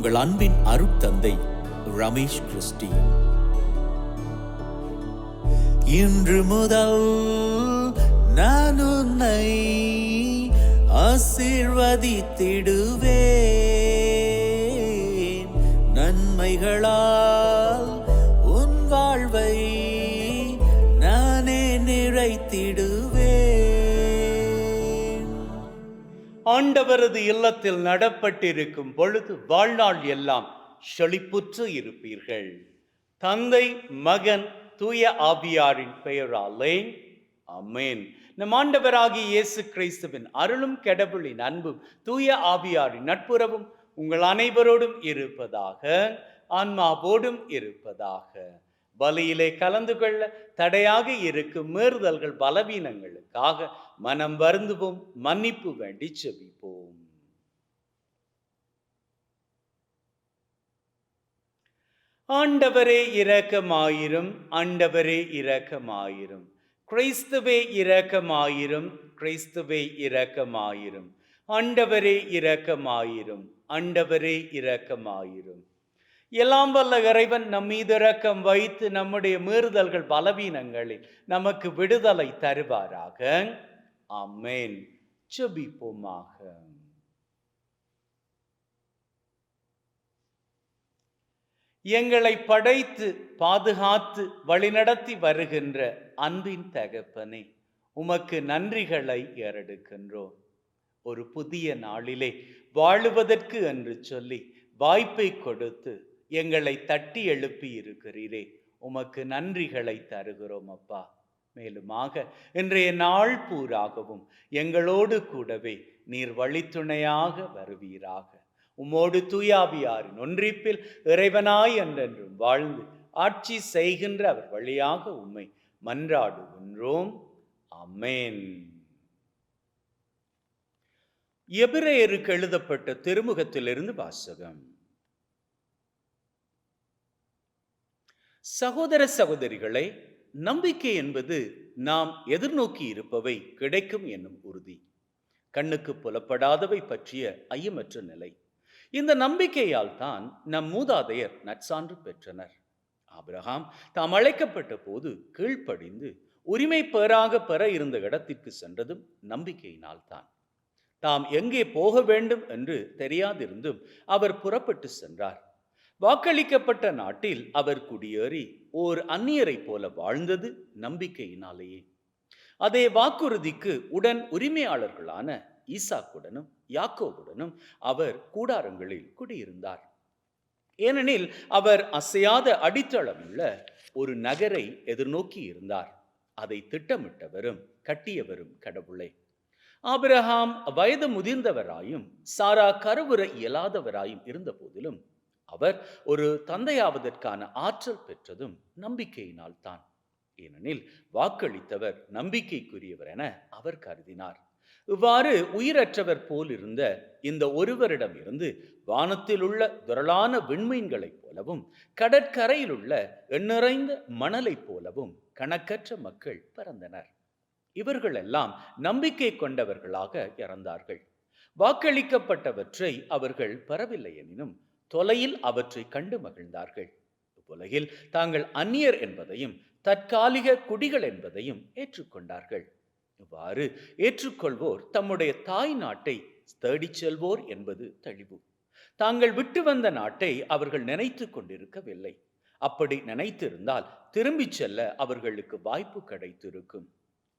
உங்கள் அன்பின் அருட்தந்தை ரமேஷ் கிறிஸ்டி இன்று முதல் நான் உன்னை ஆசீர்வதித்திடுவேன். நன்மைகளால் உன் வாழ்வை நானே நிறைத்திடுவேன். ஆண்டவரது இல்லத்தில் நடப்பட்டிருக்கும் பொழுது வாழ்நாள் எல்லாம் செழிப்புற்று இருப்பீர்கள். தந்தை மகன் தூய ஆபியாரின் பெயராலே அமேன் நம் ஆண்டவராகிய இயேசு கிறிஸ்துவின் அருளும் கடவுளின் அன்பும் தூய ஆவியாரின் நட்புறவும் உங்கள் அனைவரோடும் இருப்பதாக ஆன்மாவோடும் இருப்பதாக. பலியிலே கலந்து கொள்ள தடையாக இருக்கும் மீறுதல்கள் பலவீனங்களுக்காக மனம் வருந்துவோம் மன்னிப்பு வேண்டி செபிப்போம். ஆண்டவரே இரக்கமாயிரும் ஆண்டவரே இரக்கமாயிரும். கிறிஸ்துவே இரக்கமாயிரும் கிறிஸ்துவே இரக்கமாயிரும். ஆண்டவரே இரக்கமாயிரும் ஆண்டவரே இரக்கமாயிரும். எல்லாம் வல்ல இறைவன் நம் மீது இரக்கம் வைத்து நம்முடைய மீறுதல்கள் பலவீனங்களில் நமக்கு விடுதலை தருவாராக. அம்மேன் செபிப்போமாக எங்களை படைத்து பாதுகாத்து வழிநடத்தி வருகின்ற அன்பின் தகப்பனே உமக்கு நன்றிகளை ஏறெடுக்கின்றோம். ஒரு புதிய நாளிலே வாழுவதற்கு என்று சொல்லி வாய்ப்பை கொடுத்து எங்களை தட்டி எழுப்பி இருக்கிறீரே. உமக்கு நன்றிகளை தருகிறோம் அப்பா. மேலுமாக இன்றைய நாள் பூராகவும் எங்களோடு கூடவே நீர் வழித்துணையாக வருவீராக. உம்மோடு தூயாவியாரின் ஒன்றிப்பில் இறைவனாய் என்றென்றும் வாழ்ந்து ஆட்சி செய்கின்ற அவர் வழியாக உம்மை மன்றாடுகின்றோம். அமேன் எபிரேயருக்கு எழுதப்பட்ட திருமுகத்திலிருந்து வாசகம். சகோதர சகோதரிகளை நம்பிக்கை என்பது நாம் எதிர்நோக்கி இருப்பவை கிடைக்கும் என்னும் உறுதி. கண்ணுக்கு புலப்படாதவை பற்றிய ஐயமற்ற நிலை. இந்த நம்பிக்கையால் தான் நம் மூதாதையர் நற்சான்று பெற்றனர். ஆபிரகாம் தாம் அழைக்கப்பட்ட போது கீழ்ப்படிந்து உரிமை பெறாக பெற இருந்த இடத்திற்கு சென்றதும் நம்பிக்கையினால் தான். தாம் எங்கே போக வேண்டும் என்று தெரியாதிருந்தும் அவர் புறப்பட்டு சென்றார். வாக்களிக்கப்பட்ட நாட்டில் அவர் குடியேறி ஓர் அந்நியரை போல வாழ்ந்தது நம்பிக்கையினாலேயே. அதே வாக்குறுதிக்கு உடன் உரிமையாளர்களான ஈசாக்குடனும் யாக்கோவுடனும் அவர் கூடாரங்களில் குடியிருந்தார். ஏனெனில் அவர் அசையாத அடித்தளமுள்ள ஒரு நகரை எதிர்நோக்கி இருந்தார். அதை திட்டமிட்டவரும் கட்டியவரும் கடவுளே. ஆபிரஹாம் வயது முதிர்ந்தவராயும் சாரா கருவுற இயலாதவராயும் இருந்த போதிலும் அவர் ஒரு தந்தையாவதற்கான ஆற்றல் பெற்றதும் நம்பிக்கையினால் தான் ஏனெனில் வாக்களித்தவர் நம்பிக்கைக்குரியவர் என அவர் கருதினார். இவ்வாறு உயிரற்றவர் போல் இருந்த இந்த ஒருவரிடம் இருந்து வானத்தில் உள்ள துரளான விண்மீன்களைப் போலவும் கடற்கரையில் உள்ள எண்ணிறைந்த மணலைப் போலவும் கணக்கற்ற மக்கள் பிறந்தனர். இவர்களெல்லாம் நம்பிக்கை கொண்டவர்களாக இறந்தார்கள். வாக்களிக்கப்பட்டவற்றை அவர்கள் பெறவில்லை எனினும் தொலையில் அவற்றை கண்டு மகிழ்ந்தார்கள். உலகில் தாங்கள் அந்நியர் என்பதையும் தற்காலிக குடிகள் என்பதையும் ஏற்றுக்கொண்டார்கள். இவ்வாறு ஏற்றுக்கொள்வோர் தம்முடைய தாய் நாட்டை தேடிச் செல்வோர் என்பது தெளிவு. தாங்கள் விட்டு வந்த நாட்டை அவர்கள் நினைத்து கொண்டிருக்கவில்லை. அப்படி நினைத்திருந்தால் திரும்பிச் செல்ல அவர்களுக்கு வாய்ப்பு கிடைத்திருக்கும்.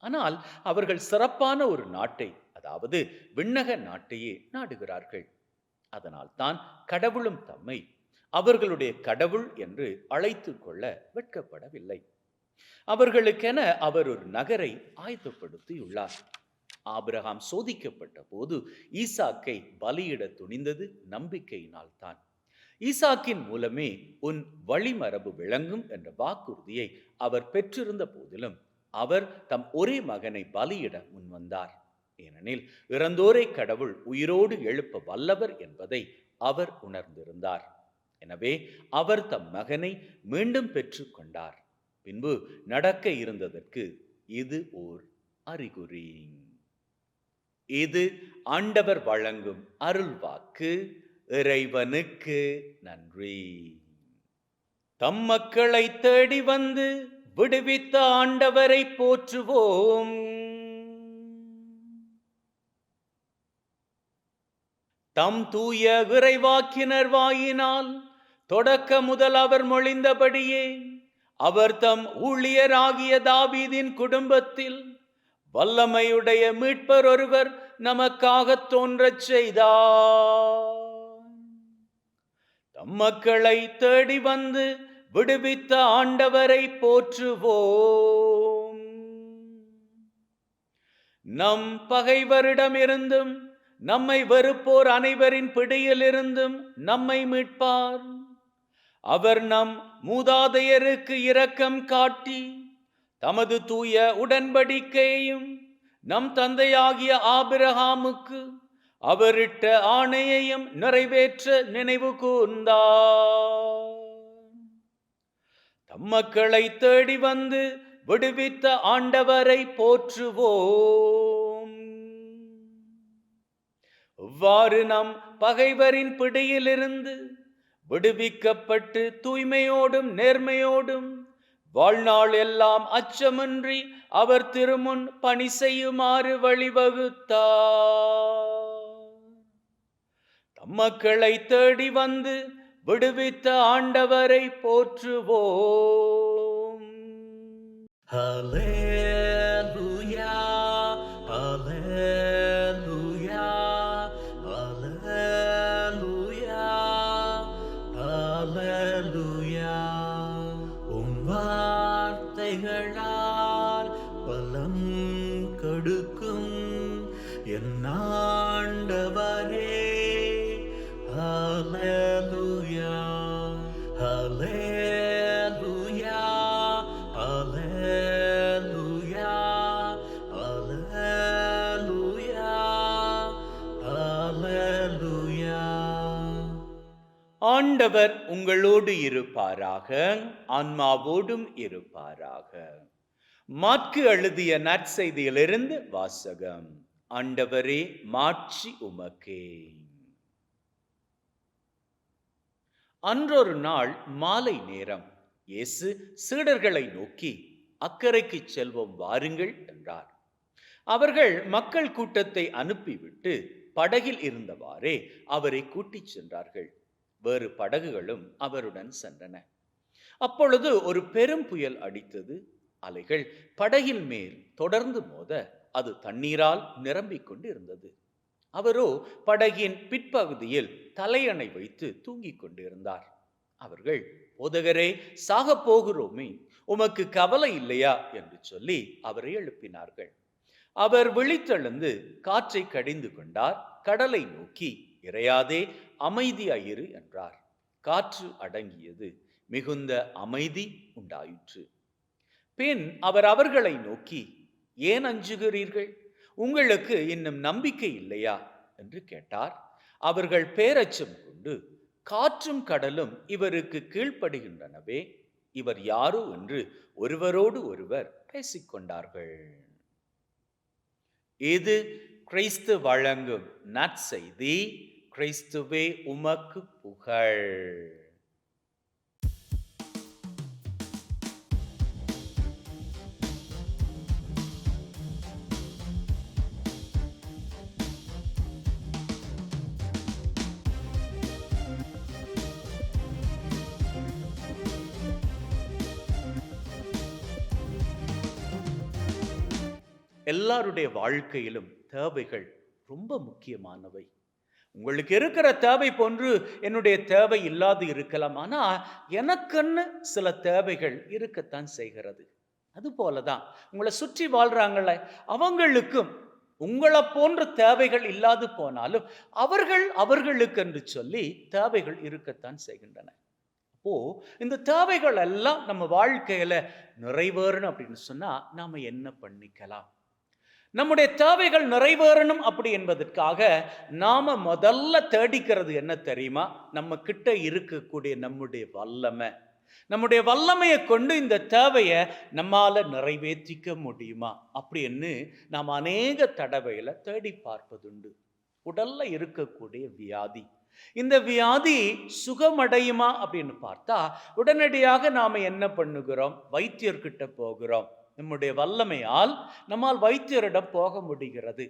ஆனால் அவர்கள் சிறப்பான ஒரு நாட்டை அதாவது விண்ணக நாட்டையே நாடுகிறார்கள். அதனால் தான் கடவுளும் தம்மை அவர்களுடைய கடவுள் என்று அழைத்து கொள்ள வெட்கப்படவில்லை. அவர்களுக்கென அவர் ஒரு நகரை ஆயத்தப்படுத்தியுள்ளார். ஆபிரகாம் சோதிக்கப்பட்ட போது ஈசாக்கை பலியிட துணிந்தது நம்பிக்கையினால் தான் ஈசாக்கின் மூலமே உன் வழிமரபு விளங்கும் என்ற வாக்குறுதியை அவர் பெற்றிருந்த போதிலும் அவர் தம் ஒரே மகனை பலியிட முன்வந்தார். ஏனெனில் இறந்தோரை கடவுள் உயிரோடு எழுப்ப வல்லவர் என்பதை அவர் உணர்ந்திருந்தார். எனவே அவர் தம் மகனை மீண்டும் பெற்று கொண்டார். பின்பு நடக்க இருந்ததற்கு இது ஓர் அறிகுறி. இது ஆண்டவர் வழங்கும் அருள்வாக்கு இறைவனுக்கு நன்றி. தம் மக்களை தேடி வந்து விடுவித்த ஆண்டவரை போற்றுவோம். தம் தூய விரைவாக்கினர் வாயினால் தொடக்க முதல் அவர் மொழிந்தபடியே அவர் தம் ஊழியராகிய தாவீதின் குடும்பத்தில் வல்லமையுடைய மீட்பர் ஒருவர் நமக்காக தோன்றச் செய்தார். தம் மக்களை தேடி வந்து விடுவித்த ஆண்டவரை போற்றுவோம். நம் பகைவரிடமிருந்தும் நம்மை வெறுப்போர் அனைவரின் பிடியிலிருந்தும் நம்மை மீட்பார். அவர் நம் மூதாதையருக்கு இரக்கம் காட்டி தமது தூய உடன்படிக்கையையும் நம் தந்தையாகிய ஆபிரகாமுக்கு அவரிட்ட ஆணையையும் நிறைவேற்ற நினைவு கூர்ந்தார். தம் மக்களை தேடி வந்து விடுவித்த ஆண்டவரை போற்றுவோம். இவ்வாறு நம் பகைவரின் பிடியிலிருந்து விடுவிக்கப்பட்டு தூய்மையோடும் நேர்மையோடும் வாழ்நாள் எல்லாம் அச்சமின்றி அவர் திருமுன் பணி செய்யுமாறு வழிவகுத்தார். தம்மக்களை தேடி வந்து விடுவித்த ஆண்டவரை போற்றுவோம். ஹலே ஆண்டவர் உங்களோடு இருப்பாராக ஆன்மாவோடும் இருப்பாராக. மாற்கு எழுதிய நற்செய்தியிலிருந்து வாசகம். ஆண்டவரே மாட்சி உமக்கே. அன்றொரு நாள் மாலை நேரம். இயேசு சீடர்களை நோக்கி அக்கறைக்கு செல்வோம் வாருங்கள் என்றார். அவர்கள் மக்கள் கூட்டத்தை அனுப்பிவிட்டு படகில் இருந்தவாறே அவரை கூட்டிச் சென்றார்கள். வேறு படகுகளும் அவருடன் சென்றன. அப்பொழுது ஒரு பெரும் புயல் அடித்தது அலைகள் படகில் மேல் தொடர்ந்து மோத அது தண்ணீரால் நிரம்பிக் கொண்டு இருந்தது அவரோ படகின் பிற்பகுதியில் தலையணை வைத்து தூங்கிக் கொண்டிருந்தார். அவர்கள் போதகரே சாகப் போகிறோமே உமக்கு கவலை இல்லையா? என்று சொல்லி அவரை எழுப்பினார்கள். அவர் விழித்தெழுந்து காற்றை கடிந்து கொண்டார் கடலை நோக்கி இறையாதே அமைதியாயிரு என்றார். காற்று அடங்கியது மிகுந்த அமைதி உண்டாயிற்று. பின் அவர் அவர்களை நோக்கி ஏன் அஞ்சுகிறீர்கள்? உங்களுக்கு இன்னும் நம்பிக்கை இல்லையா? என்று கேட்டார். அவர்கள் பேரச்சம் கொண்டு காற்றும் கடலும் இவருக்கு கீழ்ப்படுகின்றனவே இவர் யாரோ என்று ஒருவரோடு ஒருவர் பேசிக்கொண்டார்கள். இது கிறிஸ்து வழங்கும் நற்செய்தி. கிறிஸ்துவே உமக்கு புகழ். எல்லாருடைய வாழ்க்கையிலும் தேவைகள் ரொம்ப முக்கியமானவை. உங்களுக்கு இருக்கிற தேவை போன்று என்னுடைய தேவை இல்லாது இருக்கலாம். ஆனால் எனக்குன்னு சில தேவைகள் இருக்கத்தான் செய்கிறது. அது போலதான். உங்களை சுற்றி வாழ்றாங்கள அவங்களுக்கும் உங்களை போன்ற தேவைகள் இல்லாது போனாலும் அவர்கள் அவர்களுக்கு என்று சொல்லி தேவைகள் இருக்கத்தான் செய்கின்றன. அப்போ இந்த தேவைகள் எல்லாம் நம்ம வாழ்க்கையில நிறைவேறணும் அப்படின்னு சொன்னா நாம என்ன பண்ணிக்கலாம்? நம்முடைய தேவைகள் நிறைவேறணும் அப்படி என்பதற்காக நாம் முதல்ல தேடிக்கிறது என்ன தெரியுமா? நம்ம கிட்ட இருக்கக்கூடிய நம்முடைய வல்லமை. நம்முடைய வல்லமையை கொண்டு இந்த தேவையை நம்மால் நிறைவேற்றிக்க முடியுமா? அப்படின்னு நாம் அநேக தடவையில் தேடி பார்ப்பதுண்டு. உடல்ல இருக்கக்கூடிய வியாதி. இந்த வியாதி சுகமடையுமா அப்படின்னு பார்த்தா உடனடியாக நாம் என்ன பண்ணுகிறோம்? வைத்தியர்கிட்ட போகிறோம். நம்முடைய வல்லமையால் நம்மால் வைத்தியரிடம் போக முடிகிறது.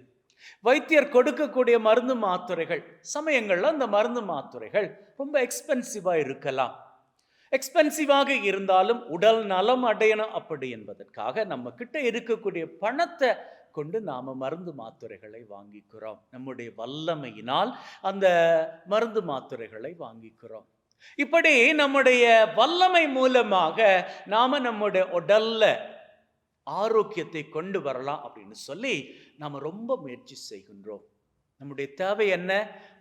வைத்தியர் கொடுக்கக்கூடிய மருந்து மாத்திரைகள் சமயங்களில் அந்த மருந்து மாத்திரைகள் ரொம்ப எக்ஸ்பென்சிவாக இருக்கலாம். எக்ஸ்பென்சிவாக இருந்தாலும் உடல் நலம் அடையணும் அப்படி என்பதற்காக நம்ம கிட்ட இருக்கக்கூடிய பணத்தை கொண்டு நாம் மருந்து மாத்திரைகளை வாங்கிக்கிறோம். நம்முடைய வல்லமையினால் அந்த மருந்து மாத்திரைகளை வாங்கிக்கிறோம். இப்படி நம்முடைய வல்லமை மூலமாக நாம் நம்முடைய உடல்ல ஆரோக்கியத்தை கொண்டு வரலாம் அப்படின்னு சொல்லி நாம் ரொம்ப முயற்சி செய்கின்றோம். நம்முடைய தேவை என்ன?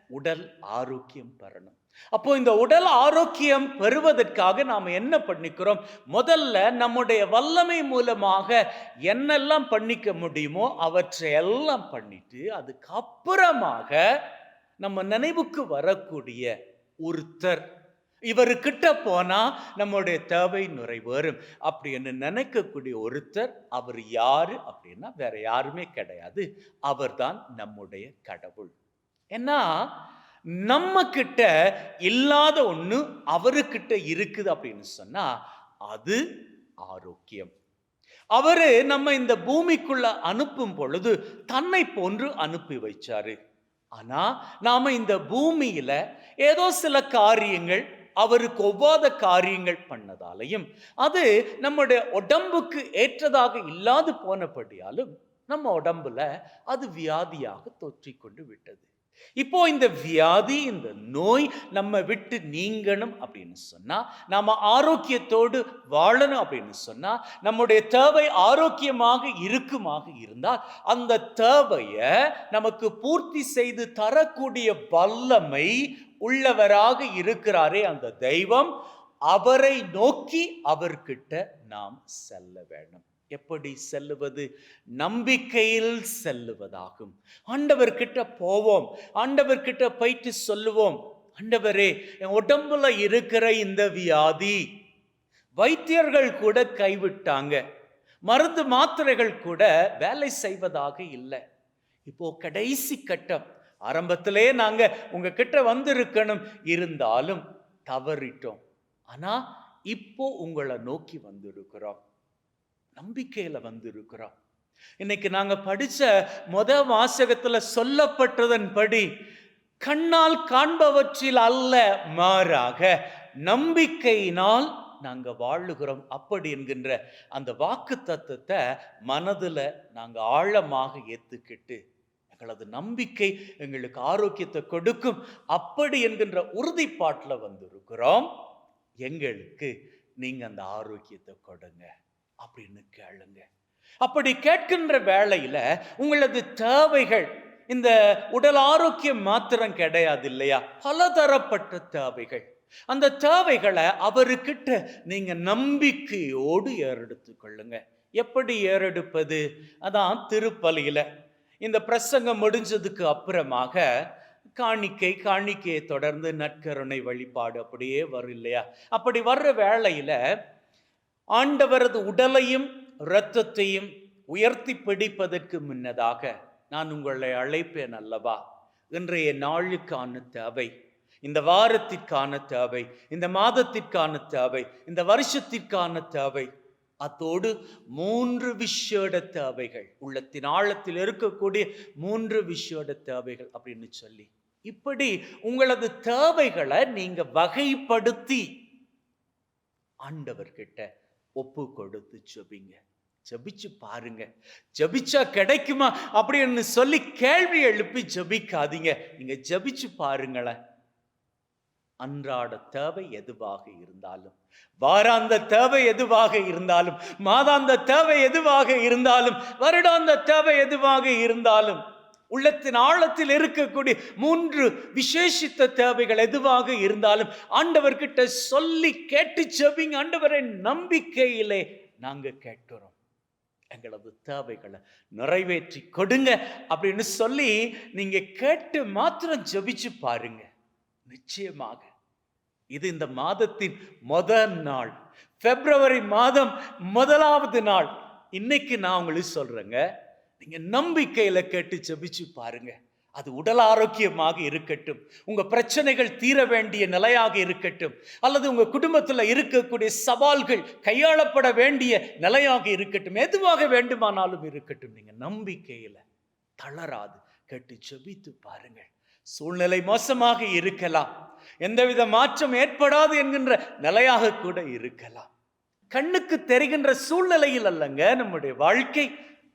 உடல் ஆரோக்கியம் பெறணும். அப்போ இந்த உடல் ஆரோக்கியம் பெறுவதற்காக நாம் என்ன பண்ணிக்கிறோம்? முதல்ல நம்முடைய வல்லமை மூலமாக என்னெல்லாம் பண்ணிக்க முடியுமோ அவற்றை எல்லாம் பண்ணிட்டு அதுக்கப்புறமாக நம்ம நினைவுக்கு வரக்கூடிய ஒருத்தர் இவருக்கிட்ட போனா நம்முடைய தேவை நிறைவேறும் அப்படின்னு நினைக்கக்கூடிய ஒருத்தர் அவர் யாரு அப்படின்னா வேற யாருமே கிடையாது. அவர்தான் நம்முடைய கடவுள். ஏன்னா நம்ம கிட்ட இல்லாத ஒண்ணு அவருக்கிட்ட இருக்குது அப்படின்னு சொன்னா அது ஆரோக்கியம். அவரு நம்ம இந்த பூமிக்குள்ள அனுப்பும் பொழுது தன்னை போன்று அனுப்பி வைச்சாரு. ஆனா நாம இந்த பூமியில ஏதோ சில காரியங்கள் அவருக்கு ஒவ்வாத காரியங்கள் பண்ணதாலையும் அது நம்முடைய உடம்புக்கு ஏற்றதாக இல்லாது போனபடியாலும் நம்ம உடம்புல அது வியாதியாக தொற்றிக்கொண்டு விட்டது. இப்போ இந்த வியாதி இந்த நோய் நம்ம விட்டு நீங்கணும் அப்படின்னு சொன்னா நாம ஆரோக்கியத்தோடு வாழணும் அப்படின்னு சொன்னா நம்முடைய தேவை ஆரோக்கியமாக இருக்குமாக இருந்தால் அந்த தேவையை நமக்கு பூர்த்தி செய்து தரக்கூடிய வல்லமை உள்ளவராக இருக்கிறாரே அந்த தெய்வம் அவரை நோக்கி அவர்கிட்ட நாம் செல்ல வேண்டும். எப்படி செல்லுவது? நம்பிக்கையில் செல்லுவதாகும். ஆண்டவர்கிட்ட போவோம் ஆண்டவர்கிட்ட போயிட்டு சொல்லுவோம் ஆண்டவரே என் உடம்புல இருக்கிற இந்த வியாதி வைத்தியர்கள் கூட கைவிட்டாங்க. மருந்து மாத்திரைகள் கூட வேலை செய்வதாக இல்லை. இப்போ கடைசி கட்டம் ஆரம்பத்திலே நாங்கள் உங்ககிட்ட வந்திருக்கணும். இருந்தாலும் தவறிட்டோம். ஆனால் இப்போ உங்களை நோக்கி வந்திருக்கிறோம். நம்பிக்கையில் வந்திருக்கிறோம். இன்னைக்கு நாங்கள் படித்த மொத வாசகத்தில் சொல்லப்பட்டதன்படி கண்ணால் காண்பவற்றில் அல்ல மாறாக நம்பிக்கையினால் நாங்கள் வாழுகிறோம் அப்படி என்கின்ற அந்த வாக்கு தத்துவத்தை மனதில் நாங்கள் ஆழமாக ஏற்றுக்கிட்டு எங்களது நம்பிக்கை எங்களுக்கு ஆரோக்கியத்தை கொடுக்கும். அப்படி என்கின்ற உறுதிப்பாட்டில் வந்திருக்கிறோம். எங்களுக்கு நீங்க அந்த ஆரோக்கியத்தை கொடுங்க அப்படின்னு கேளுங்க. அப்படி கேட்கின்ற வேளையில் உங்களது தேவைகள் இந்த உடல் ஆரோக்கியம் மாத்திரம் கிடையாது இல்லையா? பலதரப்பட்ட தேவைகள். அந்த தேவைகளை அவருக்கிட்ட நீங்க நம்பிக்கையோடு ஏறெடுத்து கொள்ளுங்க. எப்படி ஏறெடுப்பது? அதான் திருப்பலியில. இந்த பிரசங்கம் முடிஞ்சதுக்கு அப்புறமாக காணிக்கை காணிக்கையை தொடர்ந்து நற்கருணை வழிபாடு அப்படியே வரும் இல்லையா? அப்படி வர்ற வேளையில் ஆண்டவரது உடலையும் இரத்தத்தையும் உயர்த்தி பிடிப்பதற்கு முன்னதாக நான் உங்களை அழைப்பேன் அல்லவா? இன்றைய நாளுக்கான தேவை இந்த வாரத்திற்கான தேவை இந்த மாதத்திற்கான தேவை இந்த வருஷத்திற்கான தேவை அத்தோடு மூன்று விஷேட தேவைகள் உள்ளத்தின் ஆழத்தில் இருக்கக்கூடிய மூன்று விஷேட தேவைகள் அப்படின்னு சொல்லி. இப்படி உங்களது தேவைகளை நீங்க வகைப்படுத்தி ஆண்டவர்கிட்ட ஒப்பு கொடுத்து ஜெபிங்க. ஜபிச்சு பாருங்க. ஜெபிச்சா கிடைக்குமா அப்படின்னு சொல்லி கேள்வி எழுப்பி ஜெபிக்காதீங்க. நீங்க ஜெபிச்சு பாருங்களேன். அன்றாட தேவை எதுவாக இருந்தாலும் வாராந்த தேவை எதுவாக இருந்தாலும் மாதாந்த தேவை எதுவாக இருந்தாலும் வருடாந்த தேவை எதுவாக இருந்தாலும் உள்ளத்தின் ஆழத்தில் இருக்கக்கூடிய மூன்று விசேஷித்த தேவைகள் எதுவாக இருந்தாலும் ஆண்டவர்கிட்ட சொல்லி கேட்டு செவிங்க. ஆண்டவரை நம்பிக்கையிலே நாங்க கேட்கிறோம். எங்களது தேவைகளை நிறைவேற்றி கொடுங்க அப்படின்னு சொல்லி நீங்க கேட்டு மாத்திரம் ஜெபிச்சு பாருங்க. நிச்சயமாக இது இந்த மாதத்தின் முதல் நாள். பிப்ரவரி மாதம் முதலாவது நாள். இன்னைக்கு நான் உங்களுக்கு சொல்றேங்க. நீங்க நம்பிக்கையில கேட்டு ஜெபிச்சு பாருங்க. அது உடல் ஆரோக்கியமாக இருக்கட்டும். உங்க பிரச்சனைகள் தீர வேண்டிய நிலையாக இருக்கட்டும். அல்லது உங்க குடும்பத்தில் இருக்கக்கூடிய சவால்கள் கையாளப்பட வேண்டிய நிலையாக இருக்கட்டும். எதுவாக வேண்டுமானாலும் இருக்கட்டும். நீங்க நம்பிக்கையில தளராது. கேட்டு ஜெபித்து பாருங்கள். சூழ்நிலை மோசமாக இருக்கலாம். எந்தவித மாற்றம் ஏற்படாது என்கின்ற நிலையாக கூட இருக்கலாம். கண்ணுக்கு தெரிகின்ற சூழ்நிலையில் அல்லங்க நம்முடைய வாழ்க்கை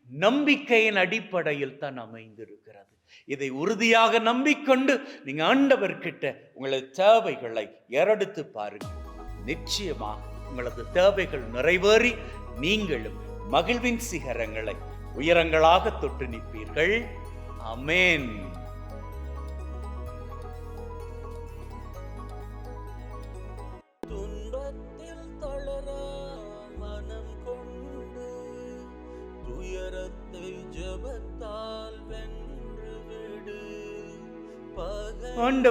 நம்பிக்கையின் அடிப்படையில் தான் அமைந்திருக்கிறது. இதை உறுதியாக நம்பிக்கொண்டு நீங்க ஆண்டவர்கிட்ட உங்களது தேவைகளை எரடுத்து பாருங்க நிச்சயமாக உங்களது தேவைகள் நிறைவேறி நீங்களும் மகிழ்வின் சிகரங்களை உயரங்களாக தொட்டு நிற்பீர்கள். அமேன்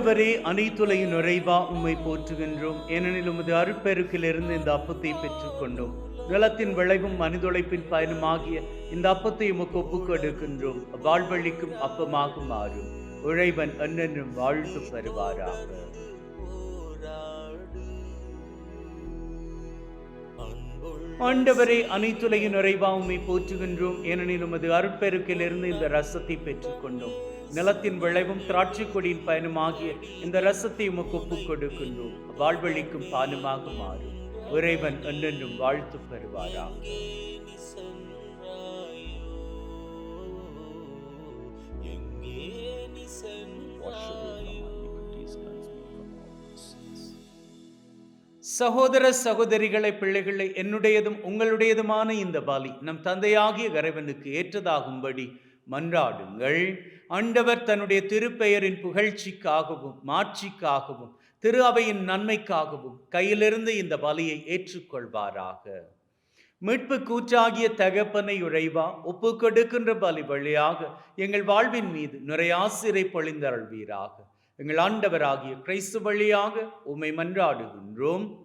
ஆண்டவரே அனைத்துலையும் நுழைவா உம்மை போற்றுகின்றோம். ஏனெனில் உமது அருட்பெருக்கிலிருந்து இந்த அப்பத்தை பெற்றுக்கொண்டோம். நிலத்தின் விளைவும் மனிதொழைப்பின் பயனுமாகிய இந்த அப்பத்தை உமக்கு ஒப்புக்கொடுக்கின்றோம். வாழ்வழிக்கும் அப்பமாக மாறும் உழைவன் என்னென்றும் வாழ்த்து பெறுவாராக போராடு அன்புள் ஆண்டவரே அனைத்துலையும் நிறைவா உம்மை போற்றுகின்றோம். ஏனெனில் உமது அருட்பெருக்கிலிருந்து இந்த ரசத்தை பெற்றுக்கொண்டோம். நிலத்தின் விளைவும் திராட்சை கொடியின் பயனுமாகிய இந்த ரசத்தை உமக்கு ஒப்புக் கொடுக்கின்றோம் வாழ்வழிக்கும் பானுமாக மாறும். இறைவன் என்னென்றும் வாழ்த்து பெறுவாரா சகோதர சகோதரிகளை பிள்ளைகளை என்னுடையதும் உங்களுடையதுமான இந்த பலி நம் தந்தையாகிய இறைவனுக்கு ஏற்றதாகும்படி மன்றாடுங்கள். ஆண்டவர் தன்னுடைய திருப்பெயரின் புகழ்ச்சிக்காகவும் மாட்சிக்காகவும் திரு அவையின் நன்மைக்காகவும் கையிலிருந்து இந்த பலியை ஏற்றுக்கொள்வாராக. மீட்பு கூற்றாகிய தகப்பனை உழைவா? ஒப்பு கொடுக்கின்ற பலி வழியாக எங்கள் வாழ்வின் மீது நிறைய ஆசிரை பொழிந்தருள்வீராக. எங்கள் ஆண்டவராகிய கிறிஸ்து வழியாக உம்மை மன்றாடுகின்றோம்.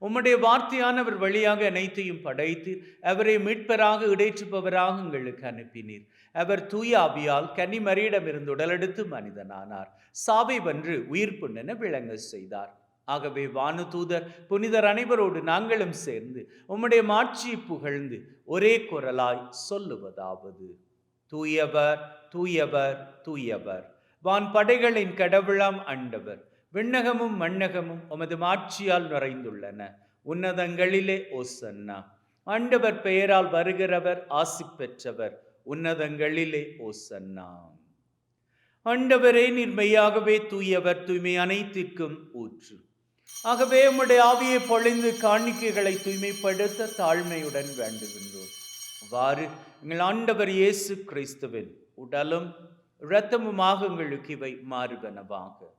உம்முடைய வார்த்தையானவர் வழியாக அனைத்தையும் படைத்து அவரை மீட்பராக இடைற்றுப்பவராக எங்களுக்கு அனுப்பினீர். அவர் தூய அபியால் கன்னிமரியிடமிருந்து உடலெடுத்து மனிதனானார். சாவை வென்று உயிர் புண்ணென விளங்க செய்தார். ஆகவே வானுதூதர் புனிதர் அனைவரோடு நாங்களும் சேர்ந்து உம்முடைய மாட்சியை புகழ்ந்து ஒரே குரலாய் சொல்லுவதாவது. தூயவர் தூயவர் தூயவர். வான் படைகளின் கடவுளாம் ஆண்டவர் விண்ணகமும் மண்ணகமும் உமது மாட்சியால் நிறைந்துள்ளன. உன்னதங்களிலே ஓசன்னா. ஆண்டவர் பெயரால் வருகிறவர் ஆசி பெற்றவர். உன்னதங்களிலே ஓசன்னா. ஆண்டவரே நிர்மையாகவே தூயவர் தூய்மை அனைத்திற்கும் ஊற்று. ஆகவே உம்முடைய ஆவியை பொழிந்து காணிக்கைகளை தூய்மைப்படுத்த தாழ்மையுடன் வேண்டுகின்றோம். அவ்வாறு எங்கள் ஆண்டவர் இயேசு கிறிஸ்துவின் உடலும் இரத்தமுமாக எங்களுக்கு இவை மாறுவனவாக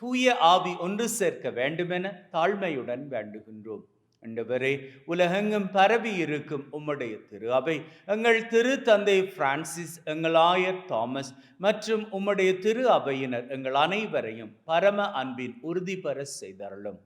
தூய ஆவி ஒன்று சேர்க்க வேண்டுமென தாழ்மையுடன் வேண்டுகின்றோம். ஆண்டவரே உலகெங்கும் பரவி இருக்கும் உம்முடைய திரு அவை எங்கள் திரு தந்தை பிரான்சிஸ் எங்கள் ஆயர் தாமஸ் மற்றும் உம்முடைய திரு அவையினர் எங்கள் அனைவரையும் பரம அன்பின் உறுதி பெற செய்தருளும்.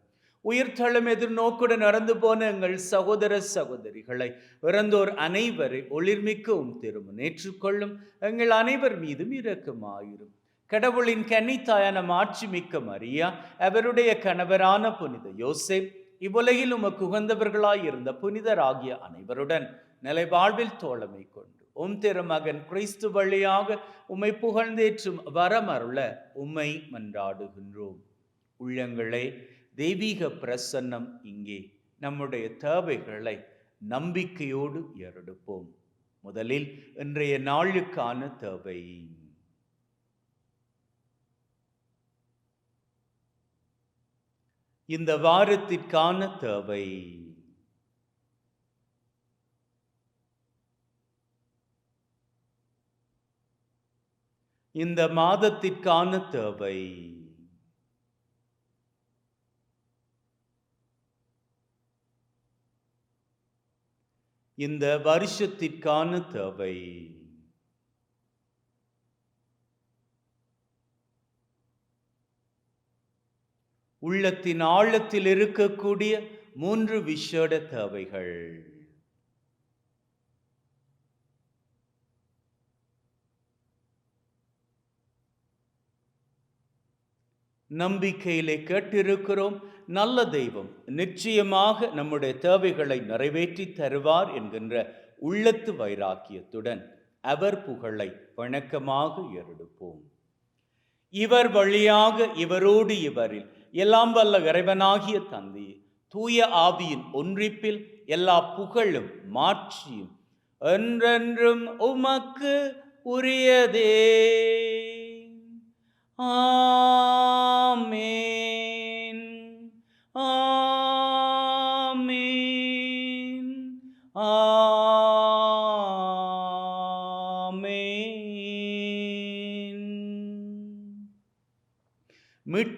உயிர்த்தளம் எதிர்நோக்குடன் நடந்து போன எங்கள் சகோதர சகோதரிகளை இறந்தோர் அனைவரை ஒளிர்மிக்கவும் உம் திருமணம் எங்கள் அனைவர் மீதும் இரக்கமாயிரும். கடவுளின் கன்னித்தாயான மாட்சி மிக்க மரியா அவருடைய கணவரான புனித யோசேப் இவ்வுலகில் உமக்கு உகந்தவர்களாய் இருந்த புனிதராகிய அனைவருடன் நிலை வாழ்வில் தோழமை கொண்டு உம் திருமகன் கிறிஸ்து வழியாக உம்மை புகழ்ந்தேற்றும் வரமருள உம்மை மன்றாடுகின்றோம். உள்ளங்களே தெய்வீக பிரசன்னம் இங்கே நம்முடைய தேவைகளை நம்பிக்கையோடு ஏறெடுப்போம். முதலில் இன்றைய நாளுக்கான தேவை. இந்த வாரத்திற்கான தேவை. இந்த மாதத்திற்கான தேவை. இந்த வருஷத்திற்கான தேவை. உள்ளத்தின் ஆழத்தில் இருக்கக்கூடிய மூன்று விஷேட தேவைகள். நம்பிக்கையிலே கேட்டிருக்கிறோம் நல்ல தெய்வம் நிச்சயமாக நம்முடைய தேவைகளை நிறைவேற்றி தருவார் என்கின்ற உள்ளத்து வைராக்கியத்துடன் அவர் புகழை வணக்கமாக எருடுப்போம் இவர் வழியாக இவரோடு இவரில் எல்லாம் வல்ல இறைவனாகிய தந்தி தூய ஆவியின் ஒன்றிப்பில் எல்லா புகழும் மாற்றியும் என்றென்றும் உமக்கு உரியதே.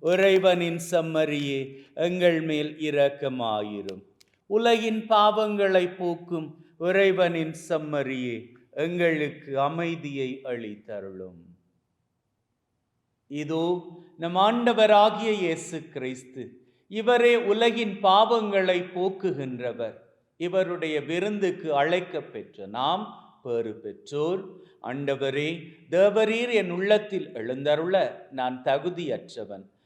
இறைவனின் செம்மறியே எங்கள் மேல் இரக்கமாயிரும். உலகின் பாவங்களை போக்கும் இறைவனின் செம்மறியே எங்களுக்கு அமைதியை அளித்தருளும். இதோ நம் ஆண்டவராகிய இயேசு கிறிஸ்து இவரே உலகின் பாவங்களை போக்குகின்றவர். இவருடைய விருந்துக்கு அழைக்கப் பெற்ற நாம் பேறு பெற்றோர் அண்டவரே தேவரீர் என் உள்ளத்தில் எழுந்தருள நான் தகுதியற்றவன்.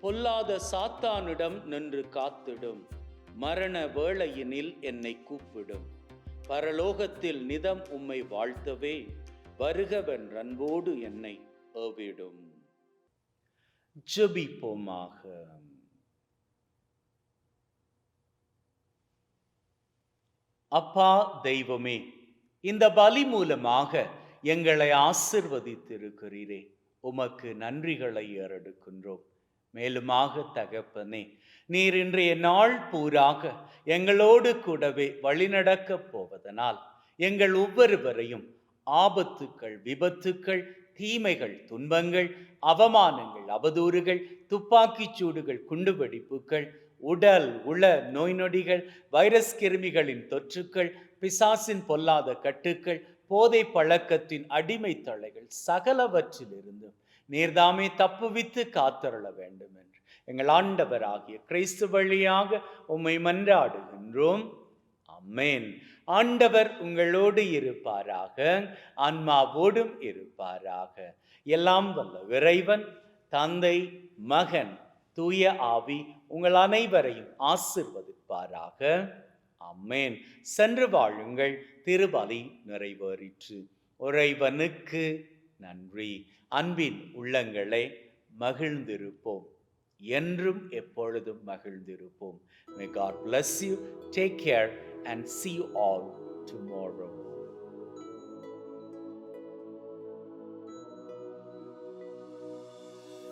பொல்லாத சாத்தானிடம் நின்று காத்திடும். மரண வேளையினில் என்னை கூப்பிடும். பரலோகத்தில் நிதம் உம்மை வாழ்த்தவே வருகவன் அன்போடு என்னை ஏவிடும். ஜபிப்போமாக. அப்பா தெய்வமே இந்த பலி மூலமாக எங்களை ஆசிர்வதித்திருக்கிறீரே. உமக்கு நன்றிகளை ஏறெடுக்கின்றோம். மேலுமாக தகப்பனே நீர் இன்றைய நாள் பூராக எங்களோடு கூடவே வழிநடக்கப் போவதனால் எங்கள் ஒவ்வொருவரையும் ஆபத்துக்கள் விபத்துக்கள் தீமைகள் துன்பங்கள் அவமானங்கள் அவதூறுகள் துப்பாக்கிச் சூடுகள் குண்டுவெடிப்புகள் உடல் உள நோய் நொடிகள் வைரஸ் கிருமிகளின் தொற்றுக்கள் பிசாசின் பொல்லாத கட்டுக்கள் போதை பழக்கத்தின் அடிமை தொலைகள் சகலவற்றிலிருந்து நீர்தாமே தப்புவித்து காத்தருள வேண்டும் என்று எங்கள் ஆண்டவராகிய கிறிஸ்து வழியாக உம்மை மன்றாடுகின்றோம். அம்மேன் ஆண்டவர் உங்களோடு இருப்பாராக. ஆன்மாவோடும் இருப்பாராக. எல்லாம் வல்ல இறைவன் தந்தை மகன் தூய ஆவி உங்கள் அனைவரையும் ஆசிர்வதிப்பாராக. அம்மேன் சென்று வாழுங்கள். திருவலி நிறைவேறிற்று. உறைவனுக்கு நன்றி. அன்பின் உள்ளங்களை மகிழ்ந்திருப்போம் என்றும் எப்பொழுதும் மகிழ்ந்திருப்போம் may God bless you take care and see all tomorrow